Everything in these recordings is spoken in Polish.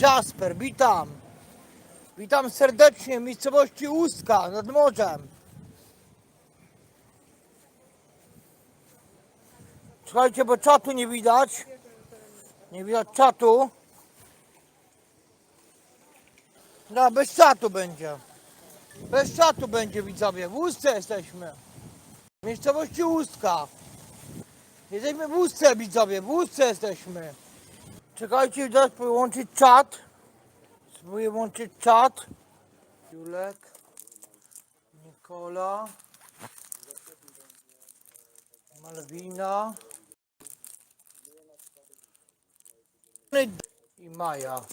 Jasper, witam. Witam serdecznie w miejscowości Ustka nad morzem. Słuchajcie, bo czatu nie widać. Nie widać czatu. No, bez czatu będzie. Bez czatu będzie, widzowie. W Ustce jesteśmy. W miejscowości Ustka. Jesteśmy w Ustce, widzowie. W Ustce jesteśmy. Czekajcie, teraz połączyć czat. Spróbuję włączyć czat. Julek. Nikola. Malwina. I Maja.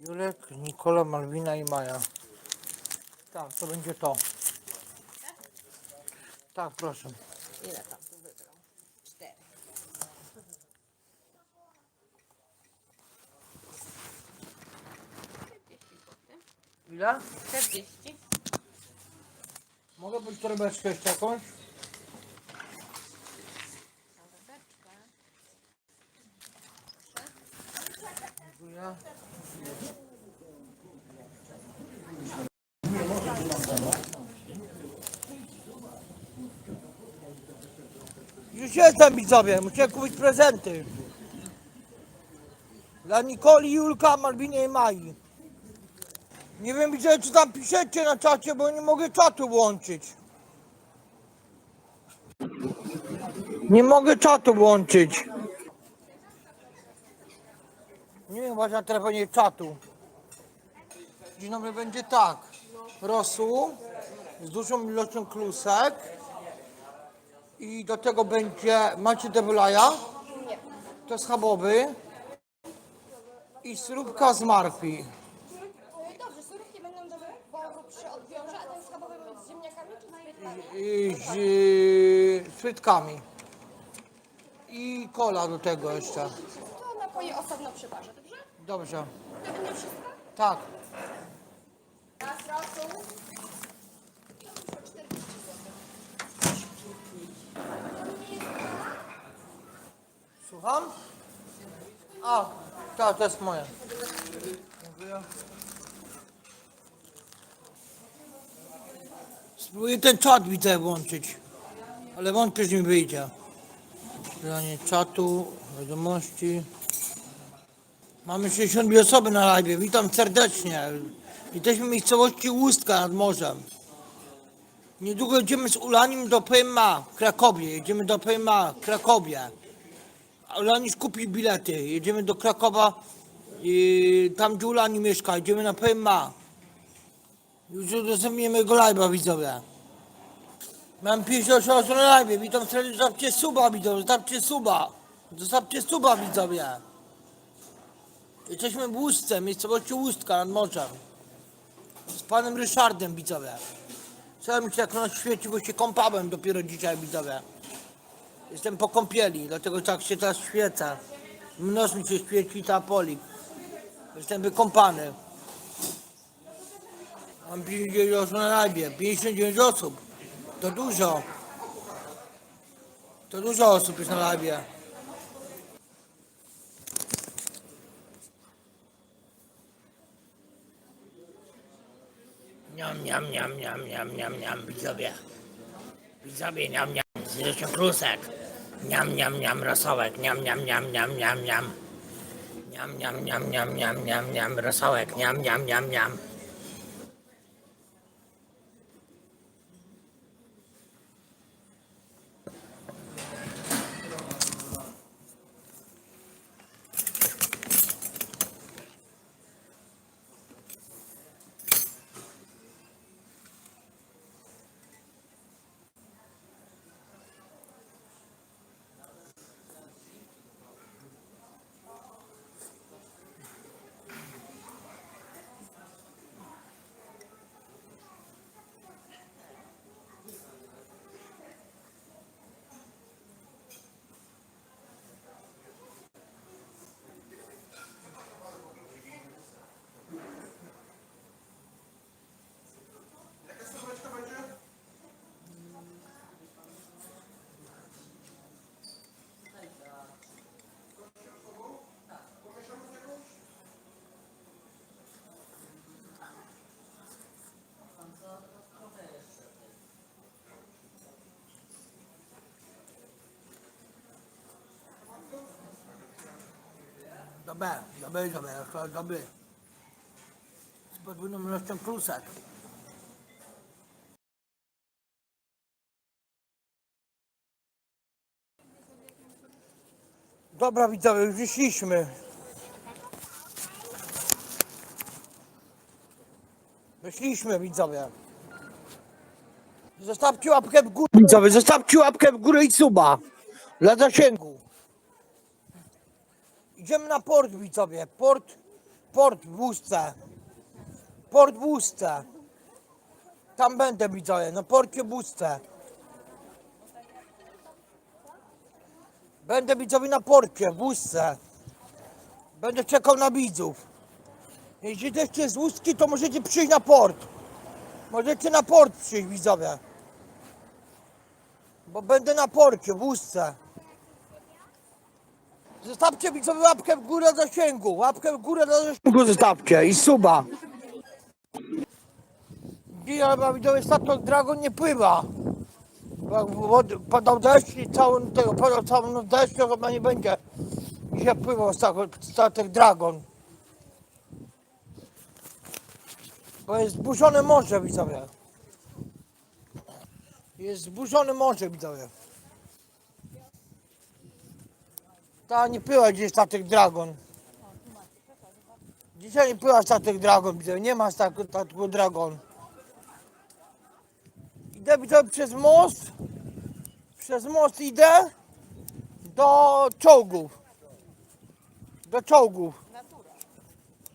Julek, Nikola, Malwina i Maja. Tak, to będzie to. Tak, proszę. Ile tam tu wybrał? Cztery. Ile? 40. Mogę być torebeczkę jeszcze jakąś? Torebeczka. Dziękuję. Już jestem widzowie, muszę kupić prezenty. Dla Nikoli, Julka, Malwinie i Mai. Nie wiem widzowie, czy tam piszecie na czacie, bo nie mogę czatu włączyć. Nie mogę czatu włączyć. Nie wiem, właśnie na telefonie czatu. Dzień dobry, będzie tak. Rosół z dużą ilością klusek. I do tego będzie, macie debulaja? To schabowy. I śrubka z marfi. E, wyboru przy odbiorze, a ten schabowy z ziemniakami czy z frytkami? I z y, frytkami. I kola do tego jeszcze. To napoje osobno przy barze, dobrze? Dobrze. To będzie wszystko? Tak. Raz rosół. 40 zł. Słucham? A, tak, to jest moje. Dziękuję. Spróbuję ten czat widzę włączyć, ale wątpię, że mi wyjdzie. Wydanie czatu, wiadomości. Mamy 62 osoby na live. Witam serdecznie. Jesteśmy w miejscowości Łustka nad morzem. Niedługo jedziemy z Ulaniem do PMA w Krakowie. Jedziemy do PMA w Krakowie. Ulanis kupi bilety. Jedziemy do Krakowa, i tam gdzie Ulani mieszka. Jedziemy na PMA. Już udostępnimy jego live'a widzowie. Mam 58 osób na live. Witam serdecznie. Zostawcie suba widzowie. Zostawcie suba. Zostawcie suba widzowie. Jesteśmy w Łódźce, miejscowości Łódźka nad morzem. Z panem Ryszardem widzowie. Co mi się tak na świeci, bo się kąpałem dopiero dzisiaj widzowie. Jestem po kąpieli, dlatego tak się teraz świecę. Nos mi się świeci ta polik. Jestem wykąpany. Mam 59 osób na live, 59 osób. To dużo. To dużo osób jest na live. Niam, niam, niam, niam, niam, niam, niam, widzowie. Widzowie, niam, niam, zresztą klusek. Niam, niam, niam, rosołek, niam, niam, niam, niam, niam, niam. Niam, niam, niam, niam, niam, niam, niam, rosołek, niam, niam, niam, niam. Dobry, dobry, dobry, to dobry. Z podwójną ilością klusek. Dobra widzowie, już wyszliśmy. Wyszliśmy widzowie. Zostawcie łapkę w górę. Widzowie, zostawcie łapkę w górę i suba. Dla zasięgu. Idziemy na port widzowie. Port, port w Łusce. Port w Łusce. Tam będę widzowie, na porcie w Łusce. Będę widzowie na porcie w Łusce. Będę czekał na widzów. Jeśli jesteście z Łuski, to możecie przyjść na port. Możecie na port przyjść widzowie. Bo będę na porcie w Łusce. Zostawcie widzowie łapkę w górę zasięgu. Łapkę w górę do zasięgu zostawcie i suba. Dzisiaj chyba widzowie statek Dragon nie pływa. Padał deszcz i całą, tego, padał całą noc deszcz, to chyba nie będzie dzisiaj pływał statek, statek Dragon. Bo jest zburzone morze widzowie. Jest zburzone morze widzowie. Ta nie pyła gdzieś statek Dragon. Dzisiaj nie pyła statek Dragon, widzę. Nie ma statku, statku Dragon. Idę widzę przez most. Przez most idę do czołgów. Do czołgów.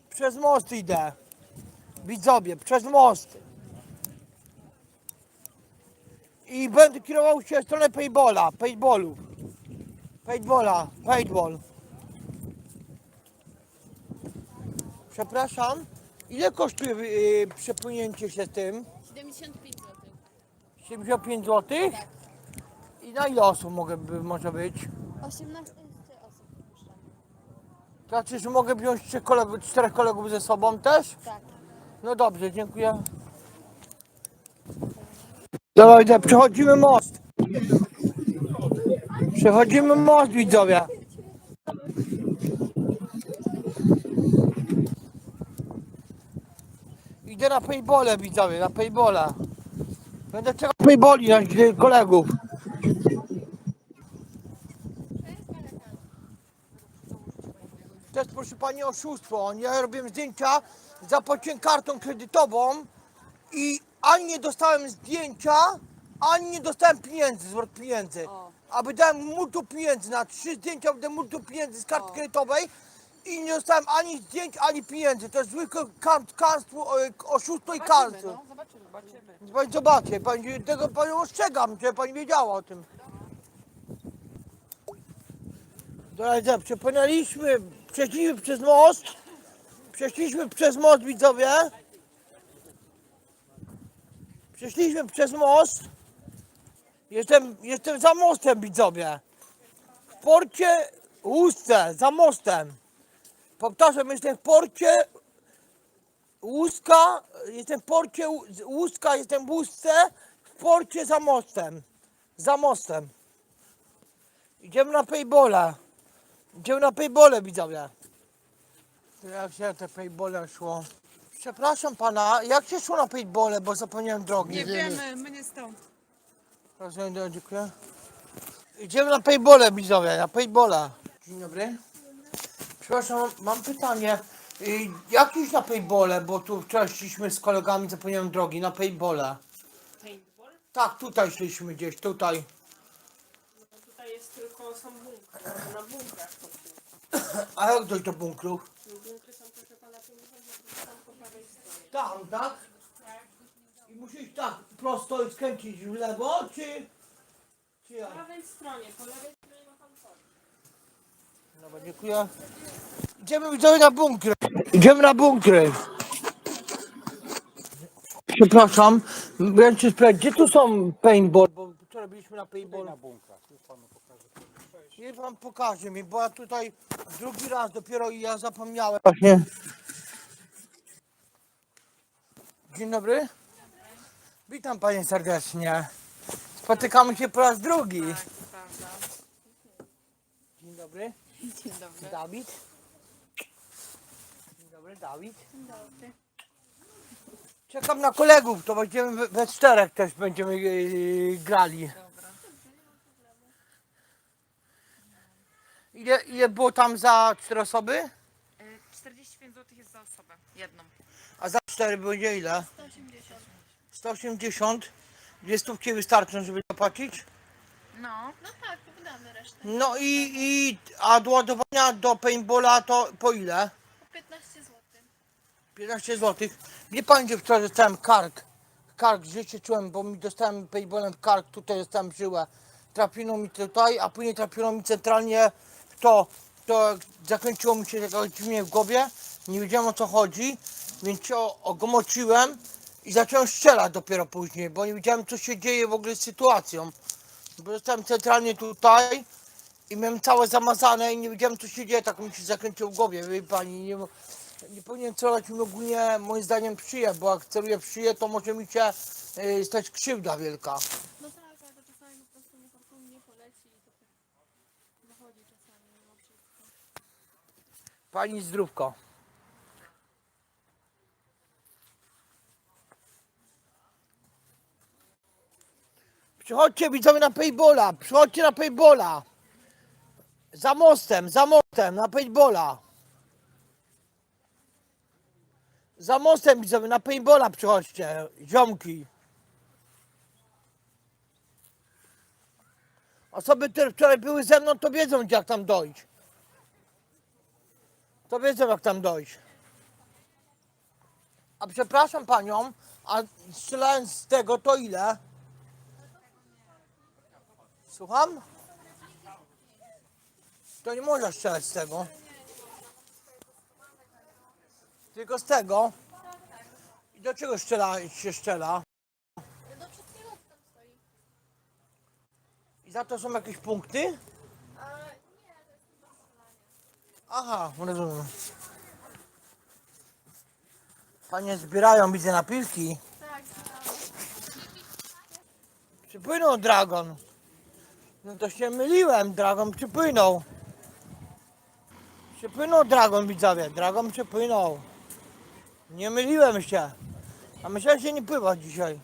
Przez most idę. Widzowie, przez most. I będę kierował się w stronę paintballa, paintballów. Paintballa, paintball. Przepraszam, ile kosztuje yy, przepłynięcie się z tym? 75 zł. 75 zł? I na ile osób mogę, by, może być? 18 osób wpuszczamy. To znaczy, że mogę wziąć trzech kolegów, czterech kolegów ze sobą też? Tak. No dobrze, dziękuję. Dobra, widzę, przechodzimy most. Przechodzimy most, widzowie. Idę na paintbole, widzowie, na paintbola. Będę czekał paintballi na kolegów. To jest proszę pani oszustwo. Ja robiłem zdjęcia, zapłaciłem kartą kredytową i ani nie dostałem zdjęcia, ani nie dostałem pieniędzy, zwrot pieniędzy. O. A wydałem multu pieniędzy, na trzy zdjęcia wydałem multu pieniędzy z karty kredytowej i nie dostałem ani zdjęć, ani pieniędzy. To jest zwykłe e, oszustwo i Zobaczymy, no, zobaczymy. zobaczymy. Pani zobaczy, pani, tego panią ostrzegam, żeby pani wiedziała o tym. Dobra, przepłynęliśmy, przeszliśmy przez most, przeszliśmy przez most, widzowie. Przeszliśmy przez most. Jestem, jestem za mostem, widzowie. W porcie Łusce, za mostem. Powtarzam, jestem w porcie Łuska, jestem w porcie Łu- Łuska, jestem w Łusce, w porcie za mostem. Za mostem. Idziemy na paintballa. Idziemy na paintbole, widzowie. Jak się te paintbole szło? Przepraszam pana, jak się szło na paintbole, bo zapomniałem drogi. Nie wiemy, my nie stąd. Rozumiem, dziękuję. Idziemy na paintbole, widzowie, na paintbola. Dzień dobry. Przepraszam, mam pytanie. Y, Jak iść na paintbole, bo tu wczoraj szliśmy z kolegami, zapomniałem drogi, na paintbole. Paintball? Tak, tutaj szliśmy gdzieś, tutaj. No tutaj jest tylko są bunkry. Na bunkrach. A jak dojść do bunkrów? Bunkry są proszę pana tu tam po prawej stronie. Tam, tak? I musisz tak prosto i skręcić w lewo, czy... Czy Po jak? prawej stronie, po lewej stronie ma pan coś. Dobra, dziękuję. Idziemy widzowie na bunkry. Idziemy na bunkry. Przepraszam, miałem się sprawdzić, gdzie tu są paintball? Bo wczoraj byliśmy na paintball. Na bunkrach, już panu pokażę. Niech pan pokaże mi, bo ja tutaj drugi raz dopiero i ja zapomniałem. Właśnie. Dzień dobry. Witam panie serdecznie. Spotykamy się po raz drugi. Prawda. Dzień dobry. Dzień dobry. Dawid. Dawid. Dobry. Czekam na kolegów, to będziemy we- czterech też będziemy yy, grali. Ile, ile było tam za cztery osoby? 45 zł jest za osobę. Jedną. A za cztery będzie ile? 180. 180. Dwie stówki wystarczą, żeby zapłacić? No. No tak, to wydamy resztę. No i, i a do ładowania do paintballa to po ile? 15 zł. 15 zł. Wie pan, gdzie wczoraj dostałem kark? Kark, się czułem, bo mi dostałem paintballem kark, tutaj dostałem żyłę. Trafiono mi tutaj, a później trafiono mi centralnie w to. To zakręciło mi się tak dziwnie w głowie. Nie wiedziałem o co chodzi, więc się o- ogomoczyłem i zacząłem strzelać dopiero później, bo nie wiedziałem co się dzieje w ogóle z sytuacją. Bo dostałem centralnie tutaj i miałem całe zamazane i nie wiedziałem co się dzieje, tak mi się zakręciło w głowie, wie pani, nie, nie powinien celować mi ogólnie moim zdaniem w szyję, bo jak celuję w szyję, to może mi się y, stać krzywda wielka. No tak, ale to czasami po prostu niefortunnie poleci i to tak wychodzi czasami mimo wszystko. Pani zdrówko. Przychodźcie widzowie na paintballa, przychodźcie na paintballa. Za mostem, za mostem, na paintballa. Za mostem widzowie, na paintballa przychodźcie, ziomki. Osoby, które wczoraj były ze mną, to wiedzą jak tam dojść. To wiedzą jak tam dojść. A przepraszam panią, a strzelając z tego to ile? Słucham? To nie można strzelać z tego. Tylko z tego. I do czego strzela, się strzela? Do wszystkiego co tam stoi. I za to są jakieś punkty? Aha, rozumiem. Panie zbierają, widzę napilki. Tak, Przypłynął dragon. No to się myliłem, dragon przypłynął. Przypłynął dragon, widzowie, dragon przypłynął. Nie myliłem się. A myślałem, że nie pływa dzisiaj.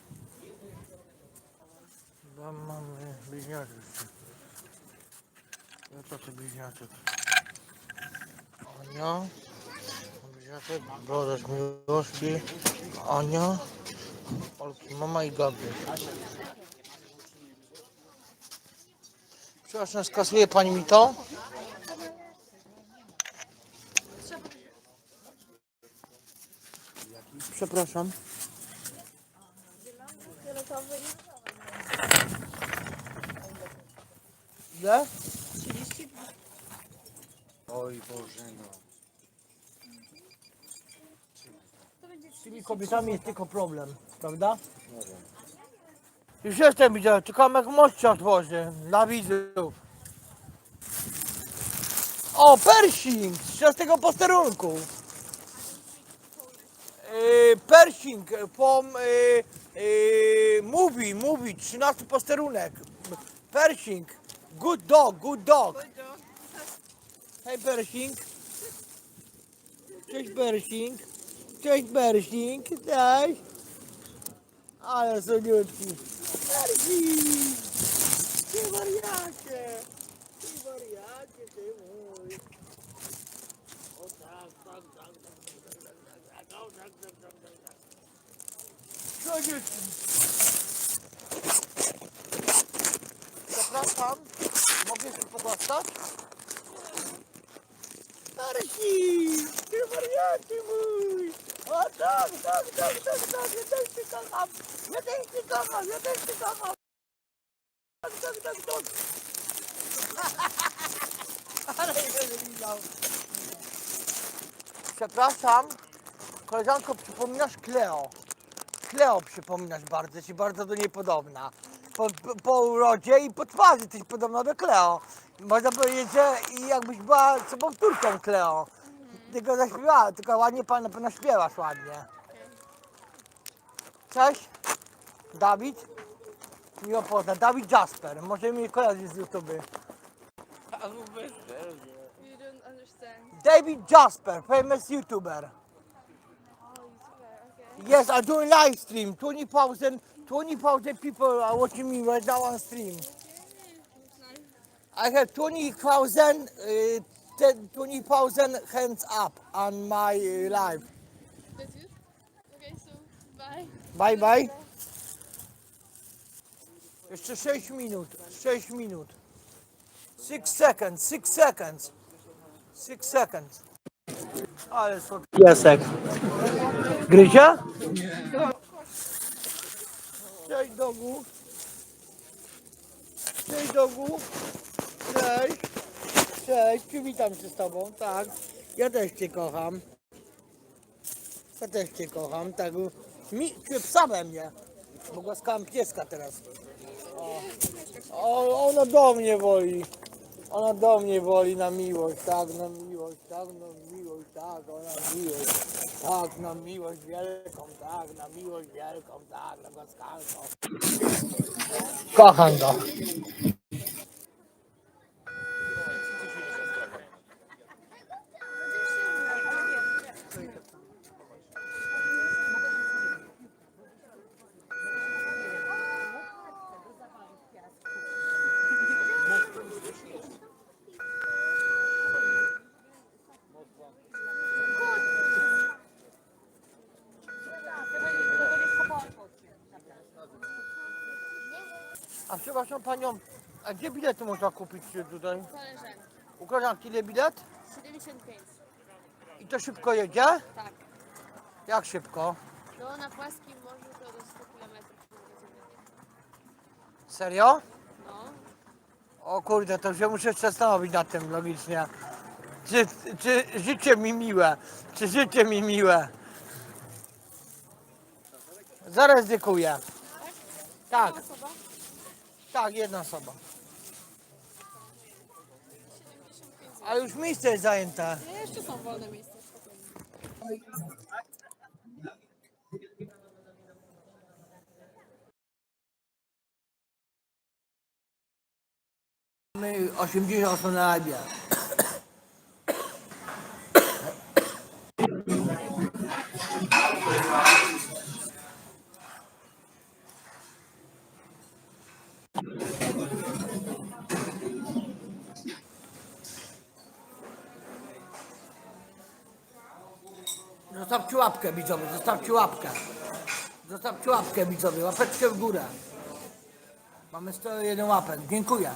Chyba mamy bliźniaczek. No to ty bliźniaczek. Ania. Bliźniaczek, brodarz miłości. Ania. Mama i Gabriel. Przepraszam, skasuje pani mi to? Przepraszam. Ile? Oj Boże no. Z tymi kobietami jest tylko problem, prawda? Już jestem widział, czekam jak się otworzy dla widzów. O, Pershing z 13 posterunku. Yy, Pershing from yy, yy, movie, movie, 13 posterunek. Pershing, good dog, good dog. Hej Pershing. Cześć Pershing. Cześć Pershing, cześć. Ale soniutki. Pershing! Ty wariacie! Ty wariacie, ty mój. O tak, tak, tak, tak, tak, tak, tak, tak, o tak, tak, tak, tak, tak. Soniutki. Zapraszam. Mogę się pogłaskać? Pershing! Ty wariacie mój! O tak, tak, tak, tak, tak, ja też cię kocham! Cię kocham! Tak, tak, tak, tak! Ale nie widział. Przepraszam, koleżanko, przypominasz Kleo. Kleo przypominasz bardzo, ci bardzo do niej podobna. Po, po, po urodzie i po twarzy jesteś podobna do Kleo. Można powiedzieć, że jakbyś była sobowtórką Kleo. Tylko zaśpiewała, tylko ładnie pan na śpiewasz ładnie. Cześć, Dawid. Miło poznać. Dawid Jasper, może mnie kojarzy z YouTube. You don't understand. David Jasper, famous YouTuber. Yes, I'm doing live stream. 20,000 20,000 people are watching me right now on stream. I have 20,000 uh, 10 20,000 hands up on my uh, live. That's it? Okay, so bye. Bye bye. Jeszcze 6 minut. 6 minut. 6 seconds. 6 seconds. 6 seconds. Ale słodki piesek. Gryzie? Cześć dogu. Cześć dogu. Cześć. Cześć. Przywitam się z tobą. Tak. Ja też cię kocham. Ja też cię kocham, tak. Mi, psa we mnie, bo głaskałem pieska teraz. O. ona do mnie woli. Ona do mnie woli na miłość, tak, na miłość, tak, na miłość, tak, ona miłość. Tak, na miłość wielką, tak, na miłość wielką, tak, na głaskanką. Kocham go. A przepraszam panią, a gdzie bilety można kupić tutaj? Koleżanki. U koleżanki ile bilet? 75. I to szybko jedzie? Tak. Jak szybko? No na płaskim morzu to do 100 km. Serio? No. O kurde, to się muszę zastanowić nad tym logicznie. Czy, czy życie mi miłe? Czy życie mi miłe? Zaryzykuję. Tak, Osoba? Tak, jedna osoba. A już miejsce jest zajęte. Nie, jeszcze są wolne miejsca. spokojnie. My 80 osób na live. Zostawcie łapkę widzowie, zostawcie łapkę. Zostawcie łapkę widzowie, łapeczkę w górę. Mamy 101 łapek, dziękuję.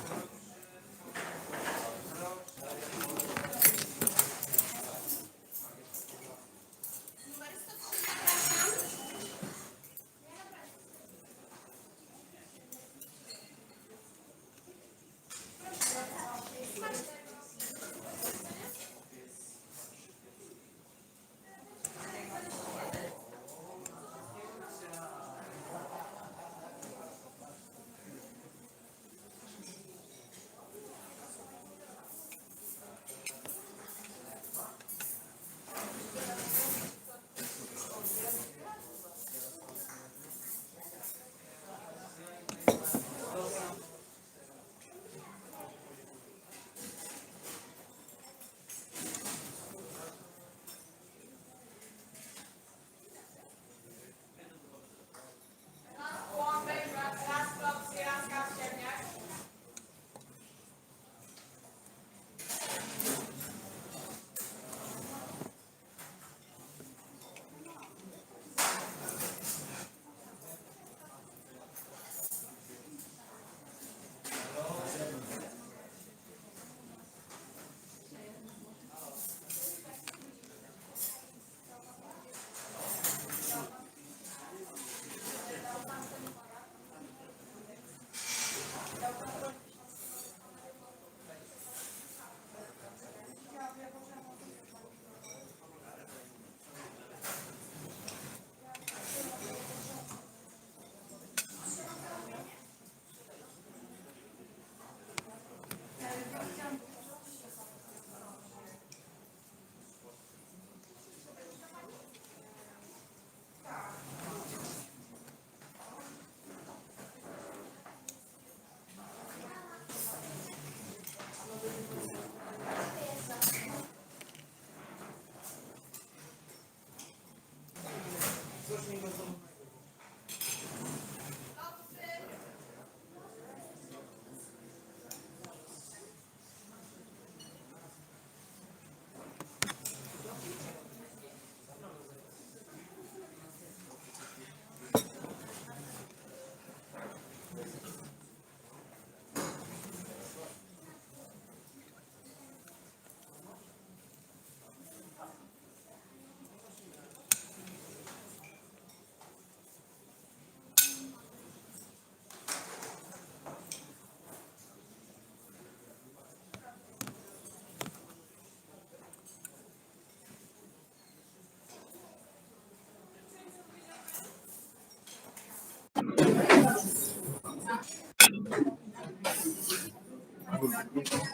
bulduk.